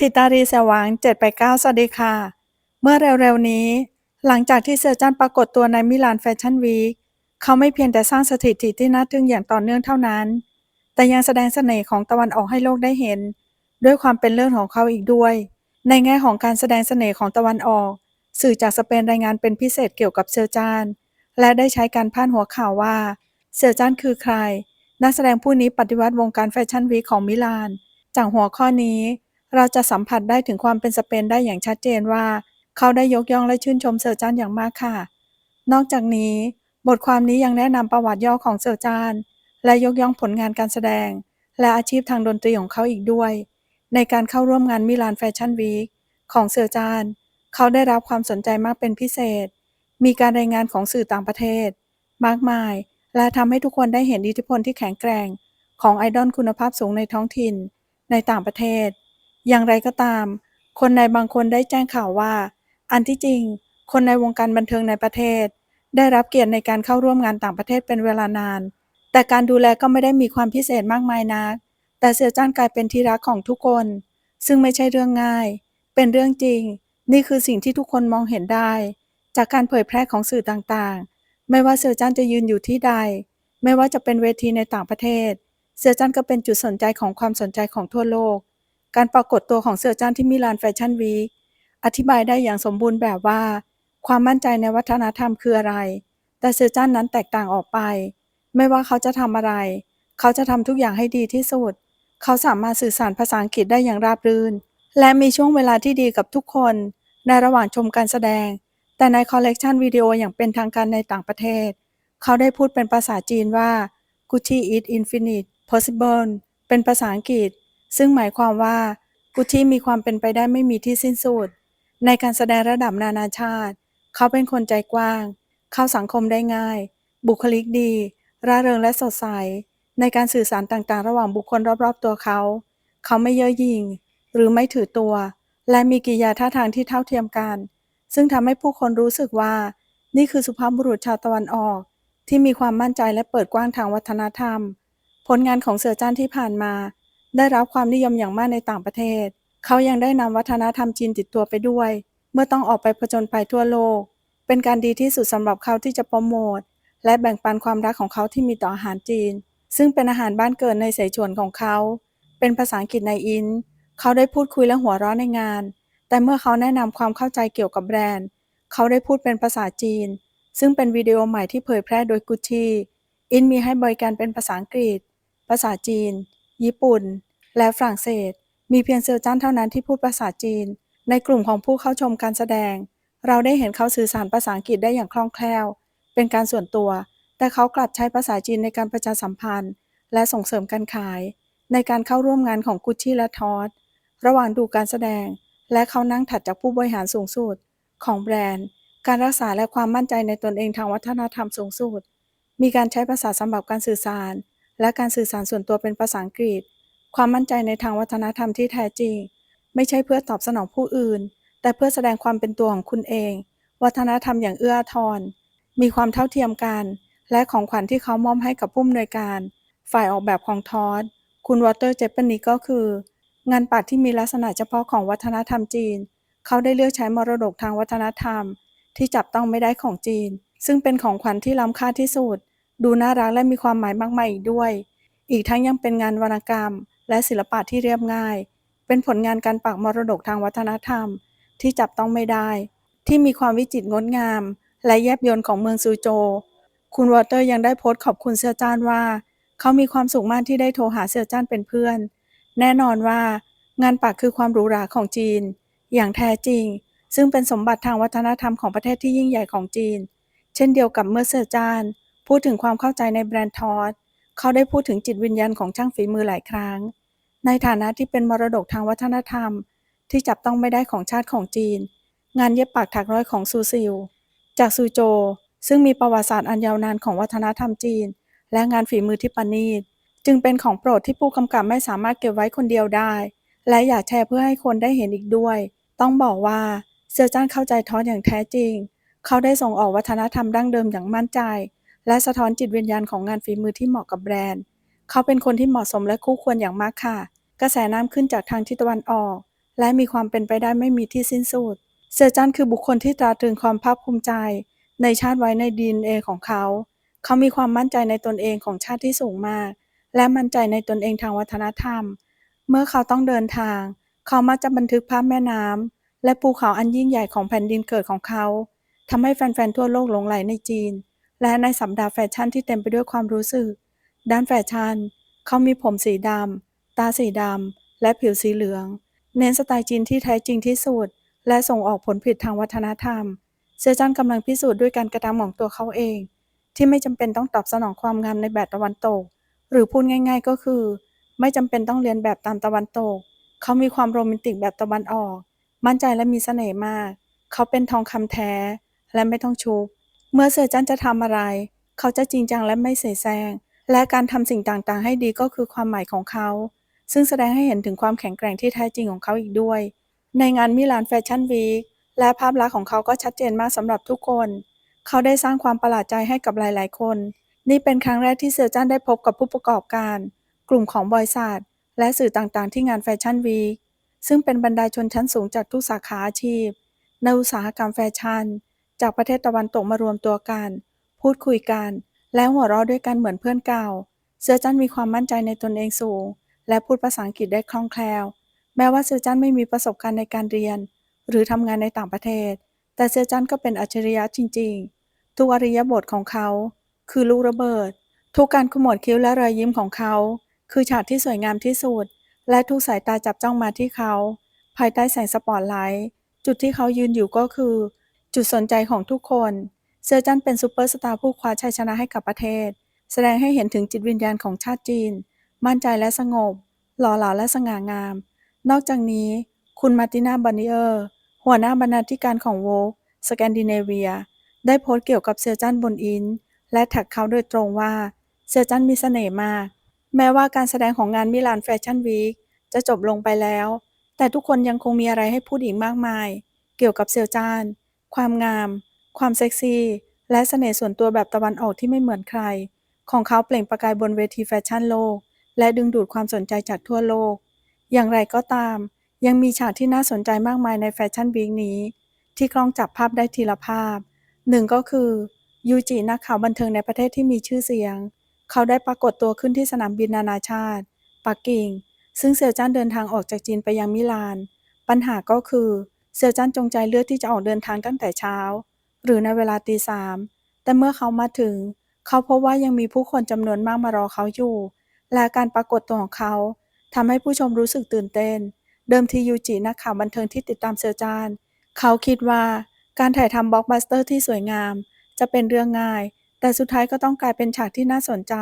ทิตารีสว่าง789สวัสดีค่ะ เมื่อเร็วๆนี้ หลังจากที่เซอร์จันปรากฏตัวในมิลานแฟชั่นวีคเขาไม่เพียงแต่สร้างสถิติที่น่าทึ่งอย่างต่อเนื่องเท่านั้น แต่ยังแสดงเสน่ห์ของตะวันออกให้โลกได้เห็น ด้วยความเป็นเรื่องของเขาอีกด้วย ในแง่ของการแสดงเสน่ห์ของตะวันออก สื่อจากสเปนรายงานเป็นพิเศษเกี่ยวกับเซอร์จานและได้ใช้การพาดหัวข่าวว่า เซอร์จานคือใคร นักแสดงผู้นี้ปฏิวัติวงการแฟชั่นวีคของมิลาน จากหัวข้อนี้ เราจะสัมผัสได้ถึงความเป็นสเปนได้อย่างชัดเจนว่า เขาได้ยกย่องและชื่นชมเซอร์จานอย่างมากค่ะ นอกจากนี้ บทความนี้ยังแนะนำประวัติย่อของเซอร์จาน และยกย่องผลงานการแสดง และอาชีพทางดนตรีของเขาอีกด้วย ในการเข้าร่วมงานมิลานแฟชั่นวีคของเซอร์จาน เขาได้รับความสนใจมากเป็นพิเศษ มีการรายงานของสื่อต่างประเทศ มากมาย และทำให้ทุกคนได้เห็นอิทธิพลที่แข็งแกร่ง ของไอดอลคุณภาพสูงในท้องถิ่น ในต่างประเทศ อย่างไรก็ตาม คนในบางคนได้แจ้งข่าวว่า อันที่จริง คนในวงการบันเทิงในประเทศ ได้รับเกียรติในการเข้าร่วมงานต่างประเทศเป็นเวลานาน แต่การดูแลก็ไม่ได้มีความพิเศษมากมายนัก แต่เสือจ้านกลายเป็นที่รักของทุกคน ซึ่งไม่ใช่เรื่องง่าย เป็นเรื่องจริง นี่คือสิ่งที่ทุกคนมองเห็นได้ จากการเผยแพร่ของสื่อต่างๆ ไม่ว่าเสือจ้านจะยืนอยู่ที่ใด ไม่ว่าจะเป็นเวทีในต่างประเทศ เสือจ้านก็เป็นจุดสนใจของความสนใจของทั่วโลก การปรากฏตัวของเสือจ้านที่มิลานแฟชั่นวีคอธิบายได้อย่างสมบูรณ์แบบว่า ความมั่นใจในวัฒนธรรมคืออะไร แต่เสือจ้านนั้นแตกต่างออกไป ไม่ว่าเขาจะทำอะไร เขาจะทำทุกอย่างให้ดีที่สุด เขาสามารถสื่อสารภาษาอังกฤษได้อย่างราบรื่น และมีช่วงเวลาที่ดีกับทุกคน ในระหว่างชมการแสดง แต่ในคอลเลกชันวิดีโออย่างเป็นทางการในต่างประเทศ เขาได้พูดเป็นภาษาจีนว่า Gucci is infinite possible เป็นภาษาอังกฤษ ซึ่งหมายความว่ากุชชี่มีความเป็นไปได้ไม่มีที่สิ้นสุด ในการแสดงระดับนานาชาติ เขาเป็นคนใจกว้าง เข้าสังคมได้ง่าย บุคลิกดี ร่าเริงและสดใส ในการสื่อสารต่างๆ ระหว่างบุคคลรอบๆตัวเขา เขาไม่เย่อหยิ่ง หรือไม่ถือตัว และมีกิริยาท่าทางที่เท่าเทียมกัน ซึ่งทำให้ผู้คนรู้สึกว่า นี่คือสุภาพบุรุษชาวตะวันออก ที่มีความมั่นใจและเปิดกว้างทางวัฒนธรรม ผลงานของเสือจ้านที่ผ่านมา ได้รับความนิยมอย่างมากในต่างประเทศ เขายังได้นำวัฒนธรรมจีนติดตัวไปด้วย เมื่อต้องออกไปผจญภัยทั่วโลก เป็นการดีที่สุดสำหรับเขาที่จะโปรโมทและแบ่งปันความรักของเขาที่มีต่ออาหารจีน ซึ่งเป็นอาหารบ้านเกิดในเสฉวนของเขา เป็นภาษาอังกฤษในอิน เขาได้พูดคุยและหัวเราะในงาน แต่เมื่อเขาแนะนำความเข้าใจเกี่ยวกับแบรนด์ เขาได้พูดเป็นภาษาจีน ซึ่งเป็นวิดีโอใหม่ที่เผยแพร่โดยกุชชี่อินมีให้บริการเป็นภาษาอังกฤษ ภาษาจีน ญี่ปุ่น และฝรั่งเศส มีเพียงเซอร์จันเท่านั้นที่พูดภาษาจีน ในกลุ่มของผู้เข้าชมการแสดง เราได้เห็นเขาสื่อสารภาษาอังกฤษได้อย่างคล่องแคล่ว เป็นการส่วนตัว แต่เขากลับใช้ภาษาจีนในการประชาสัมพันธ์ และส่งเสริมการขาย ในการเข้าร่วมงานของกุชชี่และทอสระหว่างดูการแสดง และเขานั่งถัดจากผู้บริหารสูงสุด ของแบรนด์ การรักษาและความมั่นใจในตนเองทางวัฒนธรรมสูงสุด มีการใช้ภาษาสำหรับการสื่อสาร และการสื่อสารส่วนตัวเป็นภาษาอังกฤษ ความมั่นใจในทางวัฒนธรรมที่แท้จริง ไม่ใช่เพื่อตอบสนองผู้อื่น แต่เพื่อแสดงความเป็นตัวของคุณเอง วัฒนธรรมอย่างเอื้อทอาทรมีความเท่าเทียมกัน และของขวัญที่เขามอบให้กับผู้อำนวยการ ฝ่ายออกแบบของทอสคุณวอเตอร์เจเปนนีก็คือ งานปักที่มีลักษณะเฉพาะของวัฒนธรรมจีน เขาได้เลือกใช้มรดกทางวัฒนธรรม ที่จับต้องไม่ได้ของจีน ซึ่งเป็นของขวัญที่ล้ำค่าที่สุด ดูน่ารักและมีความหมายมากมายอีกด้วย อีกทั้งยังเป็นงานวรรณกรรม และศิลปะที่เรียบง่าย เป็นผลงานการปักมรดกทางวัฒนธรรม ที่จับต้องไม่ได้ ที่มีความวิจิตรงดงาม และแยบยลของเมืองซูโจวคุณวอเตอร์ยังได้โพสต์ขอบคุณเสี่ยจ้านว่า เขามีความสุขมากที่ได้โทรหาเสี่ยจ้านเป็นเพื่อน แน่นอนว่า งานปักคือความหรูหราของจีน อย่างแท้จริง ซึ่งเป็นสมบัติทางวัฒนธรรมของประเทศที่ยิ่งใหญ่ของจีน เช่นเดียวกับเมื่อเสี่ยจ้าน พูดถึงความเข้าใจในแบรนด์ทอสเขาได้พูดถึงจิตวิญญาณของช่างฝีมือหลายครั้ง ในฐานะที่เป็นมรดกทางวัฒนธรรม ที่จับต้องไม่ได้ของชาติของจีน งานเย็บปักถักร้อยของซูซิล จากซูโจ ซึ่งมีประวัติศาสตร์อันยาวนานของวัฒนธรรมจีน และงานฝีมือที่ประณีตจึงเป็นของโปรดที่ผู้กำกับไม่สามารถเก็บไว้คนเดียวได้ และอยากแชร์เพื่อให้คนได้เห็นอีกด้วย ต้องบอกว่าเซียวจ้านเข้าใจทอสอย่างแท้จริง เขาได้ส่งออกวัฒนธรรมดั้งเดิมอย่างมั่นใจ และสะท้อนจิตวิญญาณของงานฝีมือที่เหมาะกับแบรนด์ เขาเป็นคนที่เหมาะสมและคู่ควรอย่างมากค่ะ กระแสน้ำขึ้นจากทางทิศตะวันออก และมีความเป็นไปได้ไม่มีที่สิ้นสุด เซอร์จันคือบุคคลที่ตราตรึงความภาคภูมิใจ ในชาติไว้ในดีเอของเขา เขามีความมั่นใจในตนเองของชาติที่สูงมาก และมั่นใจในตนเองทางวัฒนธรรม เมื่อเขาต้องเดินทาง เขามักจะบันทึกภาพแม่น้ำและภูเขาอันยิ่งใหญ่ของแผ่นดินเกิดของเขาทำให้แฟนๆทั่วโลกหลงไหลในจีน และในสัปดาห์แฟชั่นที่เต็มไปด้วยความรู้สึก ด้านแฟชั่น เขามีผมสีดำ ตาสีดำ และผิวสีเหลือง เน้นสไตล์จีนที่แท้จริงที่สุด และส่งออกผลผลิตทางวัฒนธรรม เซอร์จันกำลังพิสูจน์ด้วยการกระทำของตัวเขาเอง ที่ไม่จำเป็นต้องตอบสนองความงามในแบบตะวันตก หรือพูดง่าย ๆ ก็คือ ไม่จำเป็นต้องเรียนแบบตามตะวันตก เขามีความโรแมนติกแบบตะวันออก มั่นใจและมีเสน่ห์มาก เขาเป็นทองคำแท้ และไม่ต้องชุบ เมื่อเซอร์จันจะทำอะไร เขาจะจริงจังและไม่เสแสร้งและการทำสิ่งต่างๆ ให้ดีก็คือความหมายของเขา ซึ่งแสดงให้เห็นถึงความแข็งแกร่งที่แท้จริงของเขาอีกด้วย ในงานมิลานแฟชั่นวีคและภาพลักษณ์ของเขาก็ชัดเจนมากสำหรับทุกคน เขาได้สร้างความประหลาดใจให้กับหลายๆ คน นี่เป็นครั้งแรกที่เซอร์จันได้พบกับผู้ประกอบการ กลุ่มของบริษัทและสื่อต่างๆ ที่งานแฟชั่นวีคซึ่งเป็นบรรดาชนชั้นสูงจากทุกสาขาอาชีพ ในอุตสาหกรรมแฟชั่น จากประเทศตะวันตกมารวมตัวกัน พูดคุยกัน และหัวเราะด้วยกันเหมือนเพื่อนเก่า เซอร์จันมีความมั่นใจในตนเองสูง และพูดภาษาอังกฤษได้คล่องแคล่ว แม้ว่าเซอร์จันไม่มีประสบการณ์ในการเรียน หรือทำงานในต่างประเทศ แต่เซอร์จันก็เป็นอัจฉริยะจริง ๆ ทุกอริยบทของเขา คือลูกระเบิด ทุกการขมวดคิ้วและรอยยิ้มของเขา คือฉากที่สวยงามที่สุด และทุกสายตาจับจ้องมาที่เขา ภายใต้แสงสปอตไลท์ จุดที่เขายืนอยู่ก็คือ จุดสนใจของทุกคน เซอร์จันเป็นซูเปอร์สตาร์ผู้คว้าชัยชนะให้กับประเทศ แสดงให้เห็นถึงจิตวิญญาณของชาติจีน มั่นใจและสงบ หล่อเหลาและสง่างาม นอกจากนี้ คุณมาร์ตินาบันนิเออร์ หัวหน้าบรรณาธิการของโวกสแกนดิเนเวีย ได้โพสต์เกี่ยวกับเซอร์จันบนอิน และแท็กเขาโดยตรงว่า เซอร์จันมีเสน่ห์มาก แม้ว่าการแสดงของงานมิลานแฟชั่นวีคจะจบลงไปแล้ว แต่ทุกคนยังคงมีอะไรให้พูดอีกมากมาย เกี่ยวกับเซอร์จาน ความงาม ความเซ็กซี่ และเสน่ห์ส่วนตัวแบบตะวันออกที่ไม่เหมือนใคร ของเขาเปล่งประกายบนเวทีแฟชั่นโลก และดึงดูดความสนใจจากทั่วโลก อย่างไรก็ตาม ยังมีฉากที่น่าสนใจมากมายในแฟชั่นวีคนี้ ที่กล้องจับภาพได้ทีละภาพหนึ่งก็คือยูจินักข่าวบันเทิงในประเทศที่มีชื่อเสียง เขาได้ปรากฏตัวขึ้นที่สนามบินนานาชาติ ปักกิ่ง ซึ่งเซียวจ้านเดินทางออกจากจีนไปยังมิลาน ปัญหาก็คือ เซียวจ้านจงใจเลือกที่จะออกเดินทางตั้งแต่เช้า หรือในเวลาตีสามแต่เมื่อเขามาถึง เขาพบว่ายังมีผู้คนจำนวนมากมารอเขาอยู่ และการปรากฏตัวของเขาทำให้ผู้ชมรู้สึกตื่นเต้น เดิมทียูจินักข่าวบันเทิงที่ติดตามเซียวจานเขาคิดว่าการถ่ายทำบล็อกบัสเตอร์ที่สวยงาม จะเป็นเรื่องง่าย แต่สุดท้ายก็ต้องกลายเป็นฉากที่น่าสนใจ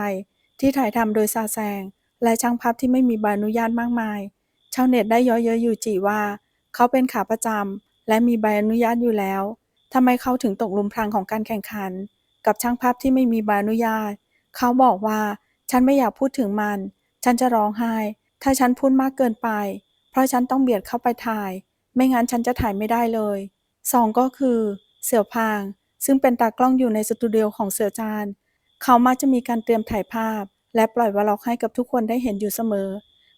ที่ถ่ายทำโดยซาแซง และช่างภาพที่ไม่มีใบอนุญาตมากมาย ชาวเน็ตได้ย้อเย้ยยูจิว่า เขาเป็นขาประจำและมีใบอนุญาตอยู่แล้วทำไมเขาถึงตกหลุมพรางของการแข่งขัน กับช่างภาพที่ไม่มีใบอนุญาต เขาบอกว่าฉันไม่อยากพูดถึงมัน ฉันจะร้องไห้ ถ้าฉันพูดมากเกินไป เพราะฉันต้องเบียดเข้าไปถ่าย ไม่งั้นฉันจะถ่ายไม่ได้เลยสองก็คือ เสี่ยวพาง ซึ่งเป็นตากล้องอยู่ในสตูดิโอของเสี่ยวจาน เขามักจะมีการเตรียมถ่ายภาพ และปล่อยวล็อกให้กับทุกคนได้เห็นอยู่เสมอ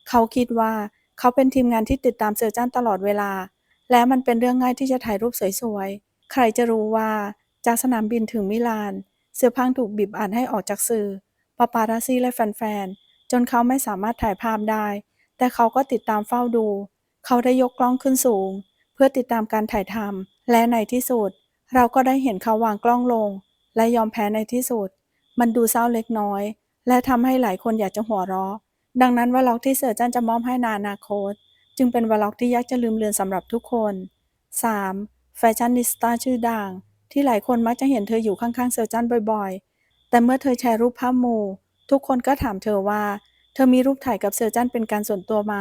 เขาคิดว่า เขาเป็นทีมงานที่ติดตามเสี่ยวจานตลอดเวลา และมันเป็นเรื่องง่ายที่จะถ่ายรูปสวยๆ ใครจะรู้ว่า จากสนามบินถึงมิลาน เสี่ยวพางถูกบีบอัดให้ออกจากสื่อปาปาราซี่และแฟนๆ จนเขาไม่สามารถถ่ายภาพได้ แต่เขาก็ติดตามเฝ้าดู เขาได้ยกกล้องขึ้นสูง เพื่อติดตามการถ่ายทำและในที่สุด เราก็ได้เห็นเขาวางกล้องลง และยอมแพ้ในที่สุด มันดูเศร้าเล็กน้อย และทำให้หลายคนอยากจะหัวเราะ ดังนั้นวล็อกที่เสือจันจะมอบให้นานาโคตจึงเป็นวล็อกที่ยากจะลืมเลือนสำหรับทุกคน 3. แฟชั่นนิสตาชื่อดัง ที่หลายคนมักจะเห็นเธออยู่ข้างๆเซอร์จันบ่อยๆ แต่เมื่อเธอแชร์รูปภาพมู ทุกคนก็ถามเธอว่า เธอมีรูปถ่ายกับเซอร์จันเป็นการส่วนตัวไหม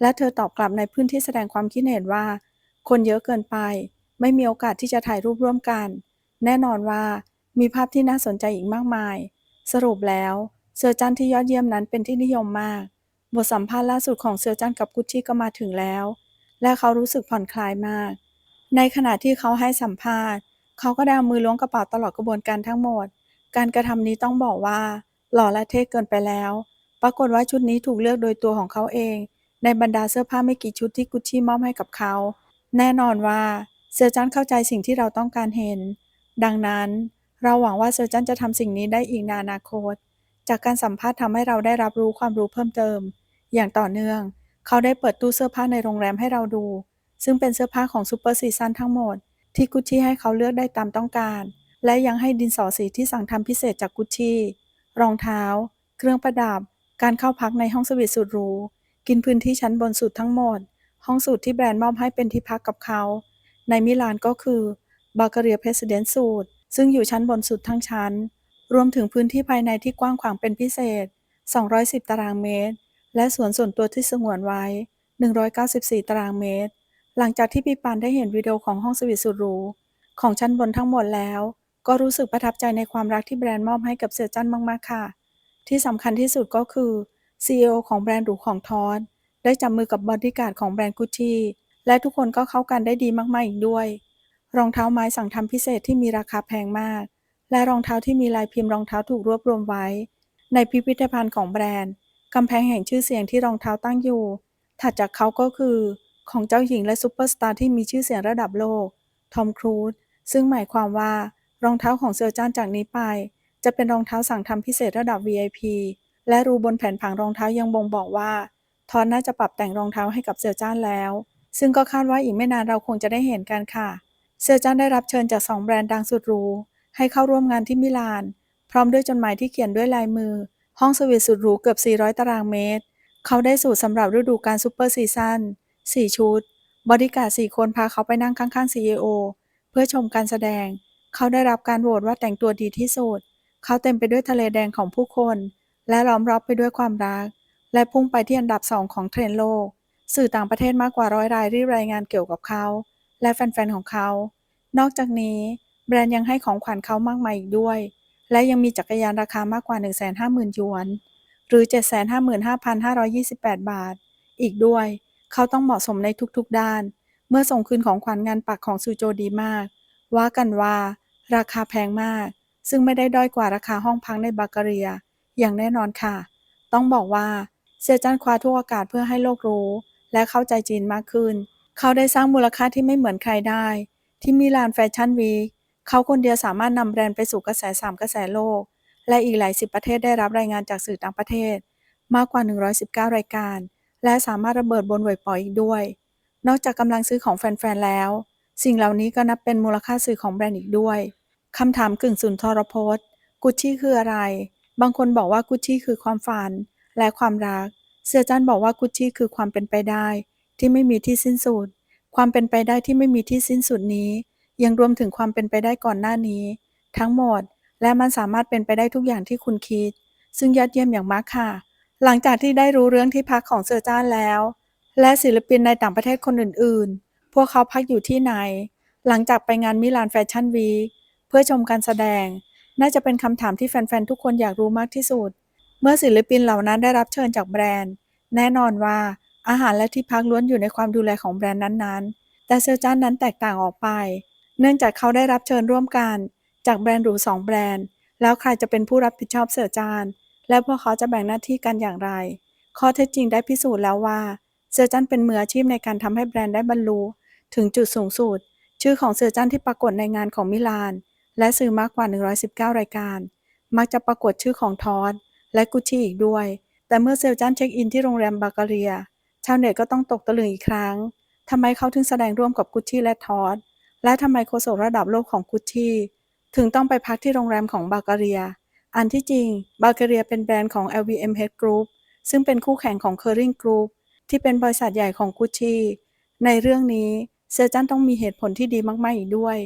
และเธอตอบกลับในพื้นที่แสดงความคิดเห็นว่า คนเยอะเกินไป ไม่มีโอกาสที่จะถ่ายรูปร่วมกัน แน่นอนว่ามีภาพที่น่าสนใจอีกมากมาย สรุปแล้ว เซอร์จันที่ยอดเยี่ยมนั้นเป็นที่นิยมมาก บทสัมภาษณ์ล่าสุดของเซอร์จันกับกุชชี่ก็มาถึงแล้ว และเขารู้สึกผ่อนคลายมาก ในขณะที่เขาให้สัมภาษณ์ เขาก็ได้เอามือล้วงกระเป๋าตลอดกระบวนการทั้งหมด การกระทำนี้ต้องบอกว่า หล่อและเท่เกินไปแล้ว ปรากฏว่าชุดนี้ถูกเลือกโดยตัวของเขาเอง ในบรรดาเสื้อผ้าไม่กี่ชุดที่กุชชี่มอบให้กับเขา แน่นอนว่าเซอร์จันเข้าใจสิ่งที่เราต้องการเห็น ดังนั้น เราหวังว่าเซอร์จันจะทำสิ่งนี้ได้อีกในอนาคต จากการสัมภาษณ์ทำให้เราได้รับรู้ความรู้เพิ่มเติม อย่างต่อเนื่อง เขาได้เปิดตู้เสื้อผ้าในโรงแรมให้เราดู ซึ่งเป็นเสื้อผ้าของซูเปอร์ซีซันทั้งหมด ที่กุชชี่ให้เขาเลือกได้ตามต้องการ และยังให้ดินสอสีที่สั่งทำพิเศษจากกุชชี่รองเท้า เครื่องประดับ การเข้าพักในห้องสวีทสุดหรูกินพื้นที่ชั้นบนสุดทั้งหมด ห้องสูตรที่แบรนด์มอบให้เป็นที่พักกับเขา ในมิลานก็คือบา l กเรียเพรสเดนสูตรซึ่งอยู่ชั้นบนสุดทั้งชั้น รวมถึงพื้นที่ภายในที่กว้างขวางเป็นพิเศษ 210 ตารางเมตร และสวนส่วนตัวที่สงวนไว้ 194 ตารางเมตร หลังจากที่ปีปานได้เห็นวิดีโอของห้องสวีทสุดหรูของชั้นบนทั้งหมดแล้ว ก็รู้สึกประทับใจในความรักที่แบรนด์มอบให้กับเสือจันมากๆค่ะ ที่สำคัญที่สุดก็คือ CEO ของแบรนด์หรูของทอสได้จับมือกับบอดี้การ์ดของแบรนด์กุชชี่และทุกคนก็เข้ากันได้ดีมากๆอีกด้วย รองเท้าไม้สั่งทำพิเศษที่มีราคาแพงมาก และรองเท้าที่มีลายพิมพ์รองเท้าถูกรวบรวมไว้ ในพิพิธภัณฑ์ของแบรนด์กำแพงแห่งชื่อเสียงที่รองเท้าตั้งอยู่ ถัดจากเขาก็คือ ของเจ้าหญิงและซูเปอร์สตาร์ที่มีชื่อเสียงระดับโลก ทอมครูซ ซึ่งหมายความว่ารองเท้าของเซอร์จานจากนี้ไป จะเป็นรองเท้าสั่งทำพิเศษระดับ VIP และรูบนแผ่นผังรองเท้ายังบ่งบอกว่า ทอนน่าจะปรับแต่งรองเท้าให้กับเซอร์จานแล้ว ซึ่งก็คาดว่าอีกไม่นานเราคงจะได้เห็นกันค่ะ เซอร์จานได้รับเชิญจาก2แบรนด์ดังสุดหรู ให้เข้าร่วมงานที่มิลาน พร้อมด้วยจดหมายที่เขียนด้วยลายมือ ห้องสวีทสุดหรูเกือบ 400 ตารางเมตร เขาได้สูตรสำหรับฤดูกาลซูเปอร์ซีซั่น4 ชุดบริการด4คนพาเขาไปนั่งข้างๆ CEO เพื่อชมการแสดง เขาได้รับการโหวตว่าแต่งตัวดีที่สุด เขาเต็มไปด้วยทะเลแดงของผู้คน และล้อมรอบไปด้วยความรัก และพุ่งไปที่อันดับสองของเทรนด์โลก สื่อต่างประเทศมากกว่าร้อยรายรีบรายงานเกี่ยวกับเขา และแฟนๆของเขา นอกจากนี้ แบรนด์ยังให้ของขวัญเขามากมายอีกด้วย และยังมีจักรยานราคามากกว่า 150,000หยวน หรือ 755,528 บาท อีกด้วย เขาต้องเหมาะสมในทุกๆด้าน เมื่อส่งคืนของขวัญงานปักของซูโจดีมาก ว่ากันว่า ราคาแพงมาก ซึ่งไม่ได้ด้อยกว่าราคาห้องพักในบัลแกเรีย อย่างแน่นอนค่ะ ต้องบอกว่าเซอร์จันคว้าทุกโอกาสเพื่อให้โลกรู้ และเข้าใจจีนมากขึ้น เขาได้สร้างมูลค่าที่ไม่เหมือนใครได้ ที่มิลานแฟชั่นวีค เขาคนเดียวสามารถนำแบรนด์ไปสู่กระแสสามกระแสโลก และอีกหลายสิบประเทศได้รับรายงานจากสื่อต่างประเทศ มากกว่า 119 รายการ และสามารถระเบิดบนเว็บปออีกด้วย นอกจากกำลังซื้อของแฟนๆแล้ว สิ่งเหล่านี้ก็นับเป็นมูลค่าสื่อของแบรนด์อีกด้วยคำถามกึ่งสุนทรพจน์กุชชี่คืออะไร บางคนบอกว่ากุชชี่คือความฝันและความรัก เสือจันบอกว่ากุชชี่คือความเป็นไปได้ ที่ไม่มีที่สิ้นสุด ความเป็นไปได้ที่ไม่มีที่สิ้นสุดนี้ ยังรวมถึงความเป็นไปได้ก่อนหน้านี้ ทั้งหมด และมันสามารถเป็นไปได้ทุกอย่างที่คุณคิด ซึ่งยอดเยี่ยมอย่างมากค่ะ หลังจากที่ได้รู้เรื่องที่พักของเสือจ้านแล้ว และศิลปินในต่างประเทศคนอื่นๆ พวกเขาพักอยู่ที่ไหน หลังจากไปงานมิลานแฟชั่นวีคเพื่อชมการแสดง น่าจะเป็นคำถามที่แฟนๆทุกคนอยากรู้มากที่สุด เมื่อศิลปินเหล่านั้นได้รับเชิญจากแบรนด์ แน่นอนว่าอาหารและที่พักล้วนอยู่ในความดูแลของแบรนด์นั้นๆ แต่เซอร์จานนั้นแตกต่างออกไป เนื่องจากเขาได้รับเชิญร่วมกันจากแบรนด์หรูสองแบรนด์ แล้วใครจะเป็นผู้รับผิดชอบเสือจาน และพวกเขาจะแบ่งหน้าที่กันอย่างไร ข้อเท็จจริงได้พิสูจน์แล้วว่าเซอร์จันเป็นมืออาชีพในการทำให้แบรนด์ได้บรรลุถึงจุดสูงสุด ชื่อของเซอร์จันที่ปรากฏในงานของมิลาน และสื่อมากกว่า 119 รายการ มักจะปรากฏชื่อของทอสและกุชชี่อีกด้วย แต่เมื่อเซอร์จันเช็คอินที่โรงแรมบาการเรีย ชาวเน็ตก็ต้องตกตะลึงอีกครั้งทำไมเขาถึงแสดงร่วมกับกุชชี่และทอส และทำไมโฆษกระดับโลกของกุชชี่ถึงต้องไปพักที่โรงแรมของบาการเรีย อันที่จริง บาเกเรียเป็นแบรนด์ของ LVMH Group ซึ่งเป็นคู่แข่งของ Kering Group ที่เป็นบริษัทใหญ่ของกุชชี่ในเรื่องนี้เซอร์จันต้องมีเหตุผลที่ดีมากๆอีกด้วย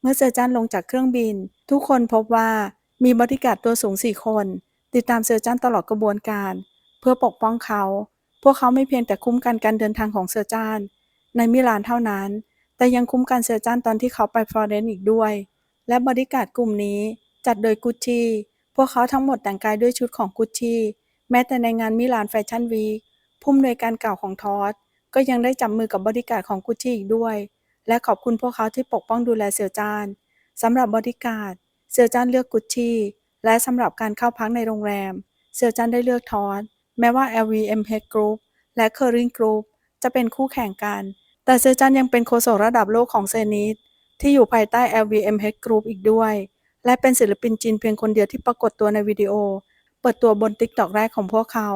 เมื่อเซอร์จันลงจากเครื่องบิน ทุกคนพบว่ามีบริการดตัวสูง4คน ติดตามเซอร์จันตลอดกระบวนการ เพื่อปกป้องเขา พวกเขาไม่เพียงแต่คุ้มกันการเดินทางของเซอร์จันในมิลานเท่านั้น แต่ยังคุ้มกันเซอร์จันตอนที่เขาไปฟลอเรนซ์อีกด้วย และบริการดกลุ่มนี้จัดโดยกุชชี่พวกเขาทั้งหมดแต่งกายด้วยชุดของกุชชี่แม้แต่ในงานมิลานแฟชั่นวีคผู้อำนวยการเก่าของทอสก็ยังได้จับมือกับบริการดของกุชชี่อีกด้วย และขอบคุณพวกเขาที่ปกป้องดูแลเสี่ยวจานสำหรับบริการดเสี่ยวจานเลือกกุชชี่และสำหรับการเข้าพักในโรงแรม เสี่ยวจันได้เลือกทอสแม้ว่า LVMH Group และ Kering Group จะเป็นคู่แข่งกัน แต่เสี่ยวจันยังเป็นโฆษกระดับโลกของเซนิตที่อยู่ภายใต้ LVMH Group อีกด้วย และเป็นศิลปินจีนเพียงคนเดียวที่ปรากฏตัวในวิดีโอ เปิดตัวบน TikTok แรกของพวกเขา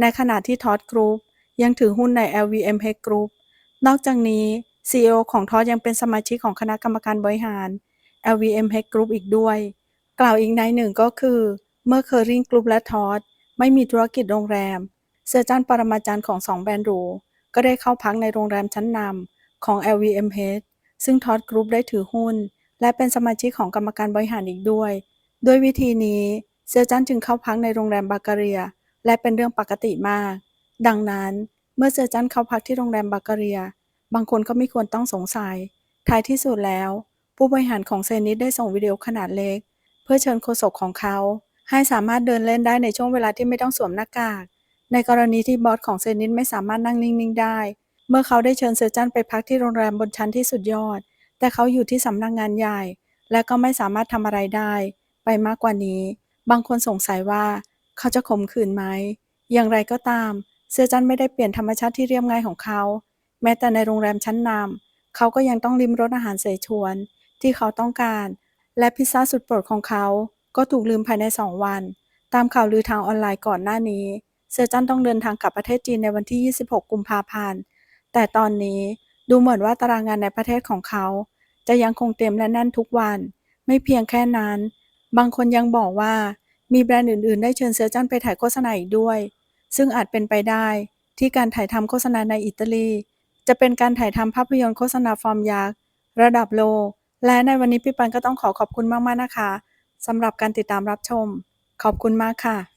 ในขณะที่ทอสกรุ๊ปยังถือหุ้นใน LVMH Group นอกจากนี้ CEO ของทอสยังเป็นสมาชิกของคณะกรรมการบริหาร LVMH Group อีกด้วย กล่าวอีกในหนึ่งก็คือ เมื่อเคอริงกรุ๊ปและทอสไม่มีธุรกิจโรงแรม เซอร์จันปรมาจารย์ของสองแบรนด์หรู ก็ได้เข้าพักในโรงแรมชั้นนำของ LVMH ซึ่งทอสกรุ๊ปได้ถือหุ้น และเป็นสมาชิกของกรรมการบริหารอีกด้วย ด้วยวิธีนี้เซอร์จันจึงเข้าพักในโรงแรมบาการีย และเป็นเรื่องปกติมาก ดังนั้นเมื่อเซอร์จันเข้าพักที่โรงแรมบาการีย บางคนก็ไม่ควรต้องสงสัย ท้ายที่สุดแล้ว ผู้บริหารของเซนิตได้ส่งวิดีโอขนาดเล็ก เพื่อเชิญโฆษกของเขา ให้สามารถเดินเล่นได้ในช่วงเวลาที่ไม่ต้องสวมหน้ากาก ในกรณีที่บอสของเซนิตไม่สามารถนั่งนิ่งๆได้ เมื่อเขาได้เชิญเซอร์จันไปพักที่โรงแรมบนชั้นที่สุดยอด แต่เขาอยู่ที่สำนักงานใหญ่ และก็ไม่สามารถทำอะไรได้ ไปมากกว่านี้ บางคนสงสัยว่าเขาจะข่มขืนไหม อย่างไรก็ตาม เซอร์จันไม่ได้เปลี่ยนธรรมชาติที่เรียบง่ายของเขา แม้แต่ในโรงแรมชั้นนำเขาก็ยังต้องริมรสอาหารเสฉวน ที่เขาต้องการ และพิซซ่าสุดโปรดของเขา ก็ถูกลืมภายใน2วัน ตามข่าวลือทางออนไลน์ก่อนหน้านี้ เซอร์จันต้องเดินทางกลับประเทศจีนในวันที่ 26 กุมภาพันธ์ แต่ตอนนี้ดูเหมือนว่าตารางงานในประเทศของเขา จะยังคงเต็มและแน่นทุกวัน ไม่เพียงแค่นั้น บางคนยังบอกว่ามีแบรนด์อื่นๆ ได้เชิญเซอร์จันไปถ่ายโฆษณาอีกด้วย ซึ่งอาจเป็นไปได้ที่การถ่ายทำโฆษณาในอิตาลี จะเป็นการถ่ายทำภาพยนตร์โฆษณาฟอร์มยักษ์ระดับโลก และในวันนี้พี่ปันก็ต้องขอขอบคุณมากๆนะคะสำหรับการติดตามรับชม ขอบคุณมากค่ะ